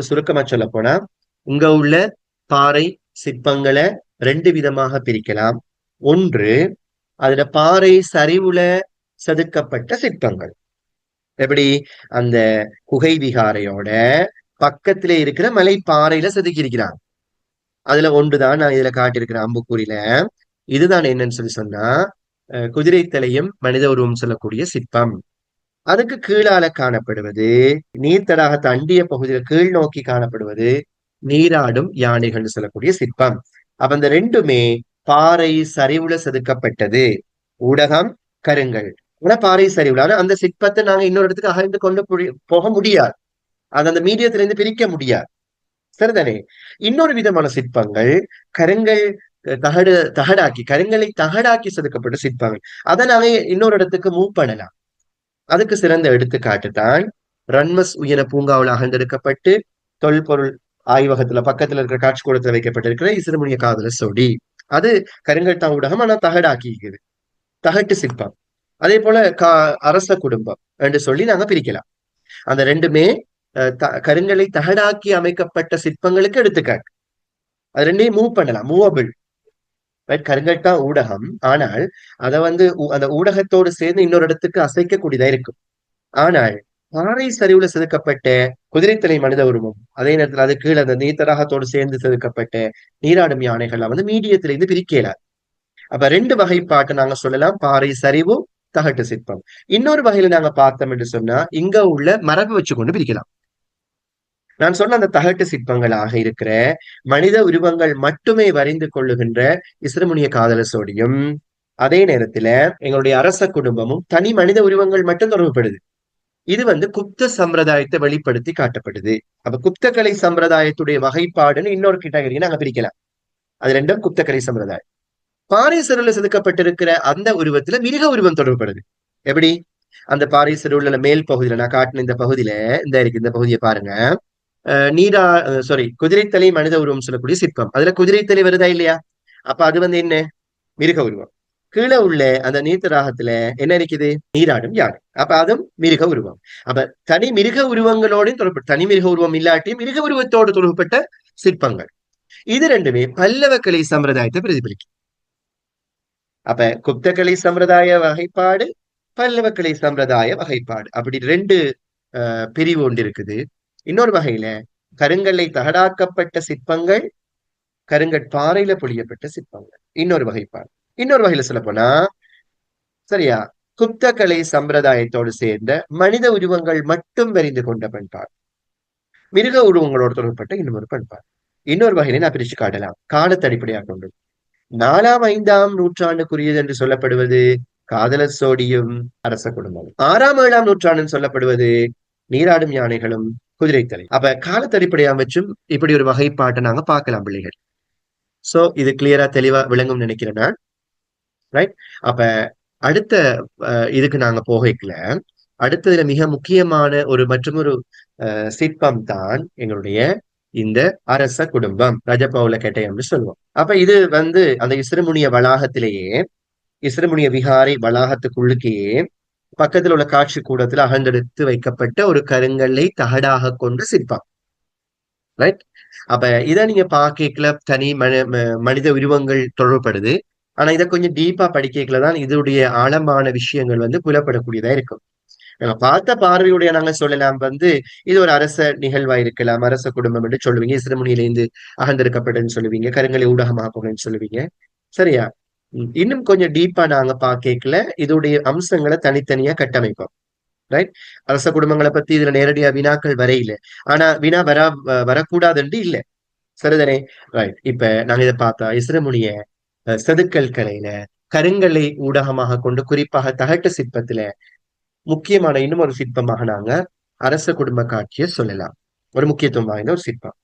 உங்களுக்கு சுருக்கமா சொல்ல போனா இங்க உள்ள பாறை சிற்பங்களை ரெண்டு விதமாக பிரிக்கலாம். ஒன்று அதுல பாறை சரிவுல செதுக்கப்பட்ட சிற்பங்கள். எப்படி? அந்த குகை விகாரையோட பக்கத்துல இருக்கிற மலை பாறையில செதுக்கி இருக்கிறாங்க. அதுல ஒன்றுதான் நான் இதுல காட்டியிருக்கிறேன் அம்புக்கூரில இதுதான் என்னன்னு சொல்லி சொன்னா குதிரை தலையும் மனித உருவம் சொல்லக்கூடிய சிற்பம். அதுக்கு கீழால காணப்படுவது நீர்த்தடாக தண்டிய பகுதியில கீழ் நோக்கி காணப்படுவது நீராடும் யானைகள்னு சொல்லக்கூடிய சிற்பம். அப்ப அந்த ரெண்டுமே பாறை சரிவுல செதுக்கப்பட்டது. ஊடகம் கருங்கல். ஆனா பாறை சரிவுல. ஆனா அந்த சிற்பத்தை நாங்க இன்னொரு இடத்துக்கு அகழ்ந்து கொண்டு போக முடியாது. அது அந்த மீடியத்திலிருந்து பிரிக்க முடியாது. சரிதானே? இன்னொரு விதமான சிற்பங்கள் கருங்கல் தகடு தகடாக்கி கருங்கலை தகடாக்கி செதுக்கப்பட்ட சிற்பங்கள். அதை நாங்க இன்னொரு இடத்துக்கு மூவ் பண்ணலாம். அதுக்கு சிறந்த எடுத்துக்காட்டு தான் ரன்மஸ் உயர பூங்காவில் அகழ்ந்தெடுக்கப்பட்டு தொல்பொருள் ஆய்வகத்துல பக்கத்துல இருக்கிற காட்சி கூடத்துல வைக்கப்பட்டிருக்கிற இசிறுமுனிய காதல சொடி. அது கருங்கல் ஊடகம் ஆனா தகடாக்கிக்குது. தகட்டு சிற்பம். அதே போல கா அரச குடும்பம் என்று சொல்லி நாங்க பிரிக்கலாம். அந்த ரெண்டுமே கருங்கலை தகடாக்கி அமைக்கப்பட்ட சிற்பங்களுக்கு எடுத்துக்காட்டு. அது ரெண்டையும் மூவ் பண்ணலாம். மூவபிள் கருங்கல் கருங்கட்டா ஊடகம் ஆனால் அதை வந்து அந்த ஊடகத்தோடு சேர்ந்து இன்னொரு இடத்துக்கு அசைக்கக்கூடியதா இருக்கும். ஆனால் பாறை சரிவுல செதுக்கப்பட்ட குதிரைத்தலை மனித உருவம் அதே நேரத்துல அது கீழே அந்த நீத்தராகத்தோடு சேர்ந்து செதுக்கப்பட்ட நீராடும் யானைகள் வந்து மீடியத்துல இருந்து பிரிக்கலாது. அப்ப ரெண்டு வகைப்பாட்டை நாங்க சொல்லலாம். பாறை சரிவும் தகட்டு சிற்பம். இன்னொரு வகையில நாங்க பார்த்தோம் என்று சொன்னா இங்க உள்ள மரபு வச்சு கொண்டு பிரிக்கலாம். நான் சொன்ன அந்த தகட்டு சிற்பங்களாக இருக்கிற மனித உருவங்கள் மட்டுமே வரைந்து கொள்ளுகின்ற இஸ்ரமுனிய காதலசோடியும் அதே நேரத்துல எங்களுடைய அரச குடும்பமும் தனி மனித உருவங்கள் மட்டும் தொடர்புபடுது. இது வந்து குப்த சம்பிரதாயத்தை வெளிப்படுத்தி காட்டப்படுது. அப்ப குப்தக்கலை சம்பிரதாயத்துடைய வகைப்பாடுன்னு இன்னொரு கேட்டகரியை நாங்க பிரிக்கலாம். அது ரெண்டும் குப்தக்கலை சம்பிரதாயம். பாறை செதுக்கப்பட்டிருக்கிற அந்த உருவத்துல மிருக உருவம் தொடர்புப்படுது எப்படி? அந்த பாறை மேல் பகுதியில நான் காட்டின இந்த பகுதியில இந்த இருக்கு இந்த பகுதியை பாருங்க. நீரா சாரி குதிரைத்தலை மனித உருவம் சொல்லக்கூடிய சிற்பம். அதுல குதிரைத்தலை வருதா இல்லையா? அப்ப அது வந்து என்ன? மிருக உருவம். கீழே உள்ள அந்த நீர்த்த ராகத்துல என்ன இருக்குது நீராடும் யானை. அப்ப அதுவும் மிருக உருவம். அப்ப தனி மிருக உருவங்களோடையும் தொடர்பு தனி மிருக உருவம் இல்லாட்டி மிருக உருவத்தோடு தொடர்புப்பட்ட சிற்பங்கள். இது ரெண்டுமே பல்லவ கலை சம்பிரதாயத்தை பிரதிபலிக்கும். அப்ப குப்தக்கலை சம்பிரதாய வகைப்பாடு பல்லவ கலை சம்பிரதாய வகைப்பாடு. அப்படி ரெண்டு பிரிவு ஒன்று இருக்குது. இன்னொரு வகையில கருங்கல்லை தகடாக்கப்பட்ட சிற்பங்கள் கருங்கட் பாறையில பொழியப்பட்ட சிற்பங்கள். இன்னொரு வகைப்பாடு இன்னொரு வகையில சொல்ல போனா சரியா? குப்த கலை சம்பிரதாயத்தோடு சேர்ந்த மனித உருவங்கள் மட்டும் வரிந்து கொண்ட பண்பாடு. மிருக உருவங்களோடு தொடர்பட்ட இன்னொரு பண்பாடு. இன்னொரு வகையில நான் பிரிச்சு காட்டலாம். காலத்தை அடிப்படையாக கொண்டு. நாலாம் ஐந்தாம் நூற்றாண்டுக்குரியது என்று சொல்லப்படுவது காதலர் சோடியும் அரச குடும்பம். ஆறாம் ஏழாம் நூற்றாண்டு சொல்லப்படுவது நீராடும் யானைகளும் குதிரைத்தலை அப்ப காலத்தடிப்படையா வச்சும் இப்படி ஒரு வகைப்பாட்டை நாங்க பார்க்கலாம் பிள்ளைகள். சோ இது கிளியரா தெளிவா விளங்கும் நினைக்கிறேன் ரைட் அப்ப அடுத்த இதுக்கு நாங்க போகல அடுத்ததுல மிக முக்கியமான ஒரு மற்றும் ஒரு சிற்பம் தான் எங்களுடைய இந்த அரச குடும்பம் ரஜபவுல கேட்டயம்னு சொல்லுவோம் அப்ப இது வந்து அந்த இஸ்ரமுனிய வளாகத்திலேயே இஸ்ரமுனிய விகாரை வளாகத்துக்குள்ளுக்கேயே பக்கத்தில் உள்ள காட்சி கூடத்துல அகழ்ந்தெடுத்து வைக்கப்பட்ட ஒரு கருங்கல்லை தகடாக கொண்டு சிரிப்பாங்க ரைட் அப்ப இதை நீங்க பாக்கல தனி மன மனித உருவங்கள் தொடர்படுது ஆனா இதை கொஞ்சம் டீப்பா படிக்கல தான் இதோடைய ஆழமான விஷயங்கள் வந்து புலப்படக்கூடியதா இருக்கும். நாங்க பார்த்த பார்வையுடைய நாங்க சொல்லலாம் வந்து இது ஒரு அரச நிகழ்வா இருக்கலாம் அரச குடும்பம் என்று சொல்லுவீங்க. சிறுமுனியிலிருந்து அகழ்ந்தெடுக்கப்பட்டதுன்னு சொல்லுவீங்க. கருங்கலை ஊடகமாக்குங்கன்னு சொல்லுவீங்க. சரியா? இன்னும் கொஞ்சம் டீப்பா நாங்க பாக்கல இதோடைய அம்சங்களை தனித்தனியா கட்டமைப்போம். ரைட் அரச குடும்பங்களை பத்தி இதுல நேரடியா வினாக்கள் வரையில. ஆனா வினா வரா வரக்கூடாதுன்ட்டு இல்ல. சரிதானே? ரைட் இப்ப நாங்க இதை பார்த்தா இஸ்ரமுனிய செதுக்கல் கலையில கருங்கலை ஊடகமாக கொண்டு குறிப்பாக தகட்டு சிற்பத்துல முக்கியமான இன்னும் ஒரு சிற்பமாக நாங்க அரச குடும்ப காட்சியை சொல்லலாம். ஒரு முக்கியத்துவம் வாய்ந்த ஒரு சிற்பம்.